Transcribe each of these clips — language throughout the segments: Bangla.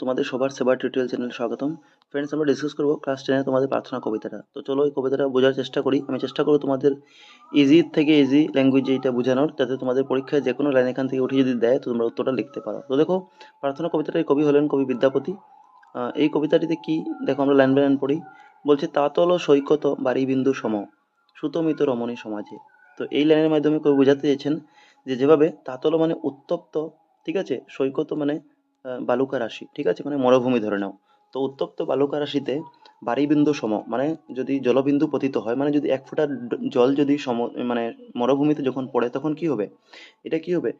তোমাদের সবার সেবার টিউটোরিয়াল চ্যানেলে স্বাগতম। ফ্রেন্ডস আমরা ডিসকাস করব ক্লাস টেনে তোমাদের প্রার্থনা কবিতাটা। তো চলো এই কবিতাটা বোঝার চেষ্টা করি। আমি চেষ্টা করব তোমাদের ইজি থেকে ইজি ল্যাঙ্গুয়েজ এটা বোঝানোর, যাতে তোমাদের পরীক্ষায় যে কোনো লাইন এখান থেকে উঠে যদি দেয়, তো তোমরা উত্তরটা লিখতে পারো। তো দেখো, প্রার্থনা কবিতাটার কবি হলেন কবি বিদ্যাপতি। এই কবিতাটিতে কি? দেখো, আমরা লাইন বাই লাইন পড়ি। বলছে, তাতল সৈকত বাড়ি বিন্দু সম, সুতমিত রমণী সমাজে। তো এই লাইনের মাধ্যমে কবি বোঝাতে চেয়েছেন যে, যেভাবে তাতল মানে উত্তপ্ত, ঠিক আছে? সৈকত মানে বালুকা রাশি, ঠিক আছে? মানে মরুভূমি ধরে নাও। তো উত্তপ্ত বালুকা রাশিতে বাড়িবিন্দু সম মানে যদি জলবিন্দু পতিত হয় মানে যদি এক ফোঁটা জল যদি সম মানে মরুভূমিতে যখন পড়ে, তখন কি হবে? এটা কি হবে?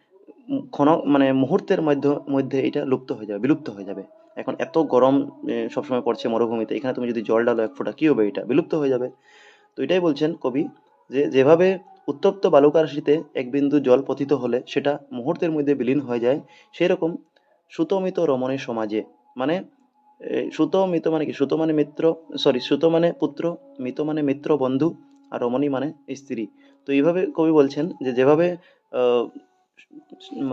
ক্ষণ মানে মুহূর্তের মধ্য, মধ্যে এটা লুপ্ত হয়ে যাবে, বিলুপ্ত হয়ে যাবে। এখন এত গরম সবসময় পড়ছে মরুভূমিতে, এখানে তুমি যদি জল ডালো এক ফোঁটা, কি হবে এটা? বিলুপ্ত হয়ে যাবে। তো এটাই বলছেন কবি যে, যেভাবে উত্তপ্ত বালুকা রাশিতে এক বিন্দু জল পতিত হলে সেটা মুহূর্তের মধ্যে বিলীন হয়ে যায়, সেরকম সুতমিত রমণী সমাজে মানে সুত মিত মানে কি? সুত মানে মিত্র সরি সুত মানে পুত্র, মিত মানে মিত্র বন্ধু, আর রমণী মানে স্ত্রী। তো এইভাবে কবি বলছেন যে যেভাবে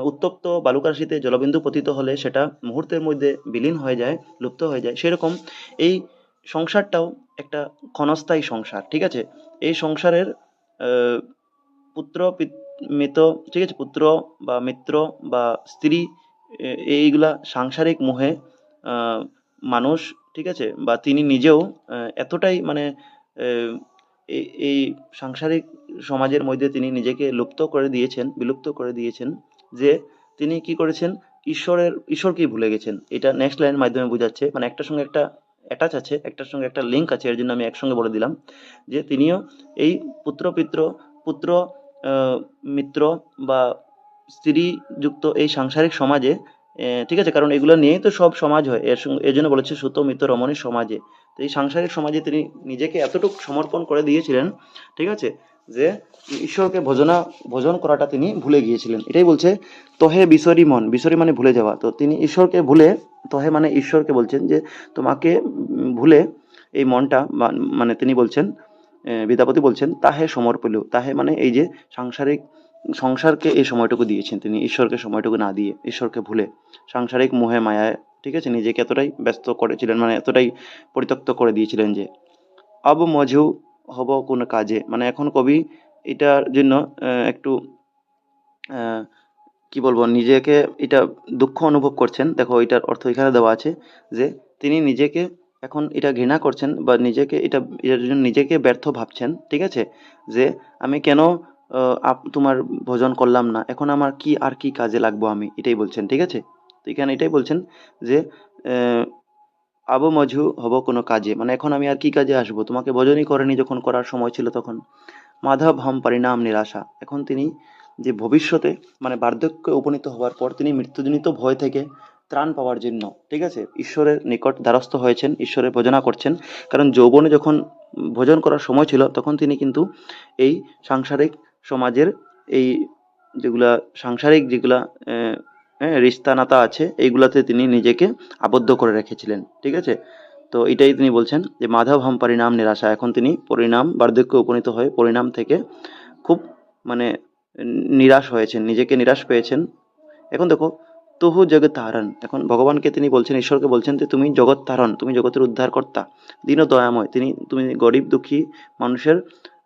উত্তপ্ত বালুকাশিতে জলবিন্দু পতিত হলে সেটা মুহূর্তের মধ্যে বিলীন হয়ে যায়, লুপ্ত হয়ে যায়, সেরকম এই সংসারটাও একটা ক্ষণস্থায়ী সংসার, ঠিক আছে? এই সংসারের পুত্র, পিত- মিত, ঠিক আছে? পুত্র বা মিত্র বা স্ত্রী এইগুলা সাংসারিক মোহে মানুষ, ঠিক আছে, বা তিনি নিজেও এতটাই মানে এই সাংসারিক সমাজের মধ্যে তিনি নিজেকে লুপ্ত করে দিয়েছেন, বিলুপ্ত করে দিয়েছেন, যে তিনি কি করেছেন, ঈশ্বরের, ঈশ্বরকেই ভুলে গেছেন। এটা নেক্সট লাইনের মাধ্যমে বোঝাচ্ছে মানে একটার সঙ্গে একটা অ্যাটাচ আছে, একটার সঙ্গে একটা লিঙ্ক আছে, এর জন্য আমি একসঙ্গে বলে দিলাম, যে তিনিও এই পুত্র পিত্র পুত্র মিত্র বা স্ত্রী যুক্ত এই সাংসারিক সমাজে ঠিক আছে, কারণ এগুলো নিয়েই তো সব সমাজ হয়, এর এর জন্য বলেছে সুত মিত্র রমণী সমাজে। তো এই সাংসারিক সমাজে তিনি নিজেকে এতটুকু সমর্পণ করে দিয়েছিলেন, ঠিক আছে, যে ঈশ্বরকে ভজনা, ভজন করাটা তিনি ভুলে গিয়েছিলেন। এটাই বলছে, তহে বিসরি মন। বিসরি মানে ভুলে যাওয়া। তো তিনি ঈশ্বরকে ভুলে, তহে মানে ঈশ্বরকে বলছেন যে, তোমাকে ভুলে এই মনটা মানে তিনি বলছেন বিদ্যাপতি বলছেন, তাহে সমর্পিল। তাহে মানে এই যে সাংসারিক সংসারকে এই সময়টুকু দিয়েছেন। তিনি ঈশ্বরকে সময়টুকু না দিয়ে ঈশ্বরকে ভুলে সাংসারিক মোহে, মায়ায়, ঠিক আছে? নিজেকে এতটাই ব্যস্ত করেছিলেন মানে এতটাই পরিত্যক্ত করে দিয়েছিলেন যে, অব মঝু হব কোন কাজে। মানে এখন কবি এটার জন্য একটু কি বলব, নিজেকে এটা দুঃখ অনুভব করছেন। দেখো, এটার অর্থ এখানে দেওয়া আছে যে, তিনি নিজেকে এখন এটা ঘৃণা করছেন বা নিজেকে এটা, এটার জন্য নিজেকে ব্যর্থ ভাবছেন, ঠিক আছে? যে, আমি কেন তোমার ভোজন করলাম না। এখন আমার কি, আর কি কাজে লাগবো আমি? এটাই বলছেন, ঠিক আছে? তো এখানে এটাই বলছেন যে আবু মজু হব কোনো কাজে। মানে এখন আমি আর কি কাজে আসব? তোমাকে ভোজনই করেনি যখন করার সময় ছিল তখন। মাধব হম পরিণাম নিরাশা। এখন তিনি যে ভবিষ্যতে মানে বার্ধক্যে উপনীত হওয়ার পর তিনি মৃত্যুজনিত ভয় থেকে ত্রাণ পাওয়ার জন্য, ঠিক আছে? ঈশ্বরের নিকট দ্বারস্থ হয়েছেন, ঈশ্বরের ভজনা করছেন। কারণ যৌবনে যখন ভোজন করার সময় ছিল, তখন তিনি কিন্তু এই সাংসারিক সমাজের এই যেগুলা সাংসারিক যেগুলা রিস্তা নাতা আছে এইগুলাতে তিনি নিজেকে আবদ্ধ করে রেখেছিলেন ঠিক আছে? তো এটাই তিনি বলছেন যে মাধব হাম পরিণাম নিরাশা। এখন তিনি পরিণাম বার্ধক্যে উপনীত হয়ে পরিণাম থেকে খুব মানে নিরাশ হয়েছেন নিজেকে নিরাশ পেয়েছেন। এখন দেখো তহু জগৎ তারণ এখন ভগবানকে তিনি বলছেন ঈশ্বরকে বলছেন যে তুমি জগৎ তারণ তুমি জগতের উদ্ধারকর্তা দীন দয়াময় তিনি তুমি গরিব দুঃখী মানুষের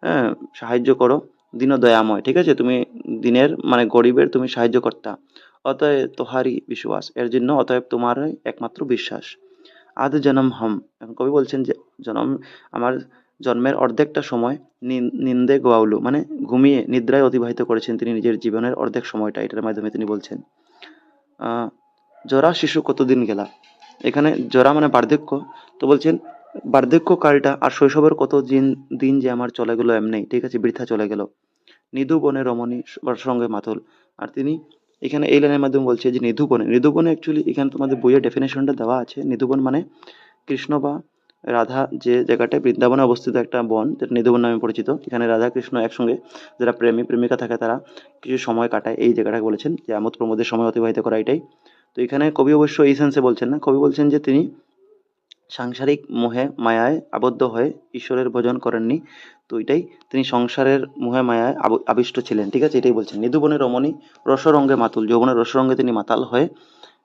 হ্যাঁ, সাহায্য করো দীন দয়াময় ঠিক আছে? তুমি দিনের মানে গরিবের তুমি সাহায্য কর্তা অতএব তোহারই বিশ্বাস, এর জন্য অতএব তোমার একমাত্র বিশ্বাস। আদ জনম হম। এখন কবি বলছেন যে, জনম আমার জন্মের অর্ধেকটা সময় নিন- নিন্দে গোয়াউলু। মানে ঘুমিয়ে, নিদ্রায় অতিবাহিত করেছেন তিনি নিজের জীবনের অর্ধেক সময়টা, এটার মাধ্যমে তিনি বলছেন। জরা শিশু কতদিন গেলা? এখানে জরা মানে বার্ধক্য। তো বলছেন বার্ধক্য কালটা আর শৈশবের কত দিন দিন যে আমার চলে গেল এমনি, ঠিক আছে, বৃথা চলে গেল। নিধু বনে রমণী সঙ্গে মাতল আর তিনি এখানে এই লাইনের মাধ্যমে বলছে যে নিধুবনে নিধুবনে অ্যাকচুয়ালি এখানে তোমাদের বইয়ের ডেফিনেশনটা দেওয়া আছে। নিধুবন মানে কৃষ্ণ বা রাধা যে জায়গাটায় বৃন্দাবনে অবস্থিত একটা বন, যেটা নিধুবন নামে পরিচিত। এখানে রাধা, কৃষ্ণ একসঙ্গে যারা প্রেমী, প্রেমিকা থাকে তারা কিছু সময় কাটায়। এই জায়গাটাকে বলেছেন, যে আমোদ প্রমোদের সময় অতিবাহিত করা এটাই। তো এখানে কবি অবশ্য এই সেন্সে বলছেন না। কবি বলছেন যে তিনি সাংসারিক মোহে, মায়ায় আবদ্ধ হয়ে ঈশ্বরের ভজন করেননি। তো এটাই তিনি সংসারের মোহে, মায়ায় আব- আবিষ্ট ছিলেন, ঠিক আছে? এটাই বলছেন। নিধুবনের রমণী রসরঙ্গে মাতুল যৌবনের রসরঙ্গে তিনি মাতাল হয়ে,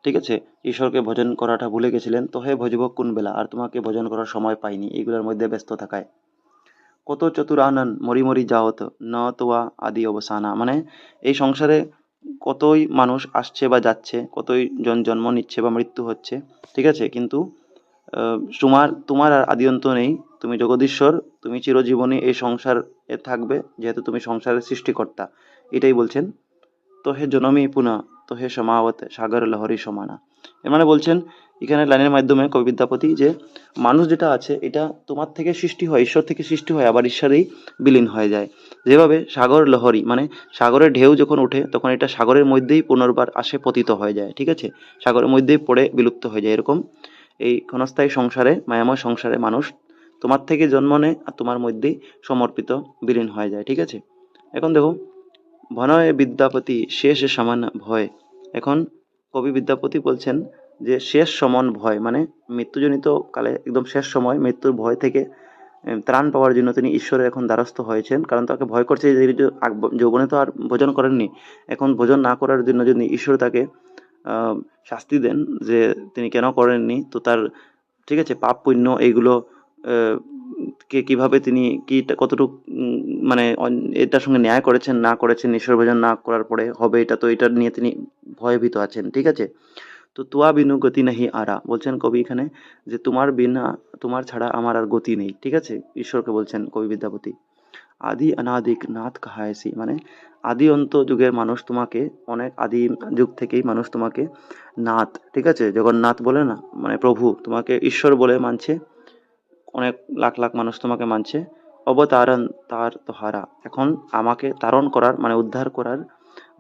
ঠিক আছে? ঈশ্বরকে ভজন করাটা ভুলে গেছিলেন। তো হে ভজব কোন বেলা আর তোমাকে ভজন করার সময় পাইনি। এইগুলোর মধ্যে ব্যস্ত থাকায়। কত চতুরানন, মরি মরি যাওত, ন তোয়া আদি অবসানা। মানে এই সংসারে কতই মানুষ আসছে বা যাচ্ছে, কতই জন জন্ম নিচ্ছে বা মৃত্যু হচ্ছে, ঠিক আছে? কিন্তু তোমার তোমার আর আদি অন্ত নেই। তুমি জগদীশ্বর, তুমি চিরজীবনে এই সংসার থাকবে, যেহেতু তুমি সংসারের সৃষ্টিকর্তা। এটাই বলছেন তো হে জনমী পুনা তো হে সমাবত, সাগর লহরী সমানা। এর মানে বলছেন, এখানে লাইনের মাধ্যমে কবি বিদ্যাপতি যে, মানুষ যেটা আছে, এটা তোমার থেকে সৃষ্টি হয়, ঈশ্বর থেকে সৃষ্টি হয়, আবার ঈশ্বরেই বিলীন হয়ে যায়। যেভাবে সাগর লহরী মানে সাগরের ঢেউ যখন ওঠে, তখন এটা সাগরের মধ্যেই পুনর্বার আসে, পতিত হয়ে যায়, ঠিক আছে? সাগরের মধ্যেই পড়ে, বিলুপ্ত হয়ে যায়, এরকম। এই ক্ষণস্থায়ী সংসারে, মায়াময় সংসারে মানুষ তোমার থেকে জন্ম নেয় আর তোমার মধ্যেই সমর্পিত বিলীন হয়ে যায়, ঠিক আছে? এখন দেখো, ভনয় বিদ্যাপতি শেষ সমান ভয়। এখন কবি বিদ্যাপতি বলছেন যে শেষ সমান ভয় মানে মৃত্যুজনিত কালে একদম শেষ সময় মৃত্যুর ভয় থেকে ত্রাণ পাওয়ার জন্য তিনি ঈশ্বরের এখন দ্বারস্থ হয়েছেন, কারণ তাকে ভয় করছে যে যৌবনে তো আর ভোজন করেননি। এখন ভোজন না করার জন্য যদি ঈশ্বর তাকে শাস্তি দেন যে তিনি কেন করেননি। তো তার, ঠিক আছে, পাপ, পুণ্য এইগুলো কে কীভাবে তিনি কি কতটুকু মানে এটার সঙ্গে ন্যায় করেছেন, না করেছেন, ঈশ্বর ভোজন না করার পরে হবে এটা, তো এটা নিয়ে তিনি ভয়ভীত আছেন, ঠিক আছে? তো তুয়া বিনু গতি নাহি আরা, বলছেন কবি এখানে যে, তোমার বিনা, তোমার ছাড়া আমার আর গতি নেই ঠিক আছে? ঈশ্বরকে বলছেন কবি বিদ্যাপতি। আদি অনাদিক নাথ কাহায়সি। মানে আদি অন্ত যুগের মানুষ তোমাকে, অনেক আদি যুগ থেকেই মানুষ তোমাকে নাথ, ঠিক আছে? জগন্নাথ বলে না মানে প্রভু তোমাকে ঈশ্বর বলে মানছে, অনেক লাখ লাখ মানুষ তোমাকে মানছে, অবতারণ তার তোহারা। এখন আমাকে তারণ করার মানে উদ্ধার করার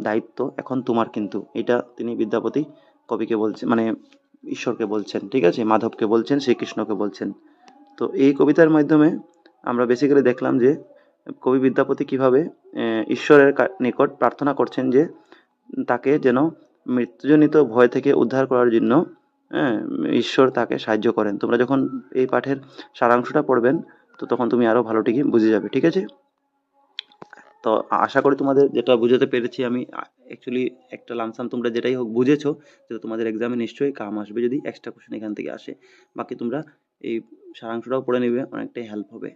দায়িত্ব এখন তোমার কিন্তু। এটা তিনি বিদ্যাপতি কবিকে বলছেন মানে ঈশ্বরকে বলছেন, ঠিক আছে? মাধবকে বলছেন, শ্রীকৃষ্ণকে বলছেন। তো এই কবিতার মাধ্যমে আমরা বেসিক্যালি দেখলাম যে কবি বিদ্যাপতি কীভাবে ঈশ্বরের নিকট প্রার্থনা করছেন যে তাকে যেন মৃত্যুজনিত ভয় থেকে উদ্ধার করার জন্য ঈশ্বর তাকে সাহায্য করেন। তোমরা যখন এই পাঠের সারাংশটা পড়বেন, তো তখন তুমি আরও ভালো ঠিকই বুঝে যাবে, ঠিক আছে? তো আশা করি তোমাদের যেটা বুঝাতে পেরেছি আমি অ্যাকচুয়ালি একটা লামসাম তোমরা যেটাই হোক বুঝেছ যেটা তোমাদের এক্সামে নিশ্চয়ই কাম আসবে যদি এক্সট্রা কোশ্চেন এখান থেকে আসে। বাকি তোমরা এই সারাংশটাও পড়ে নেবে, অনেকটাই হেল্প হবে।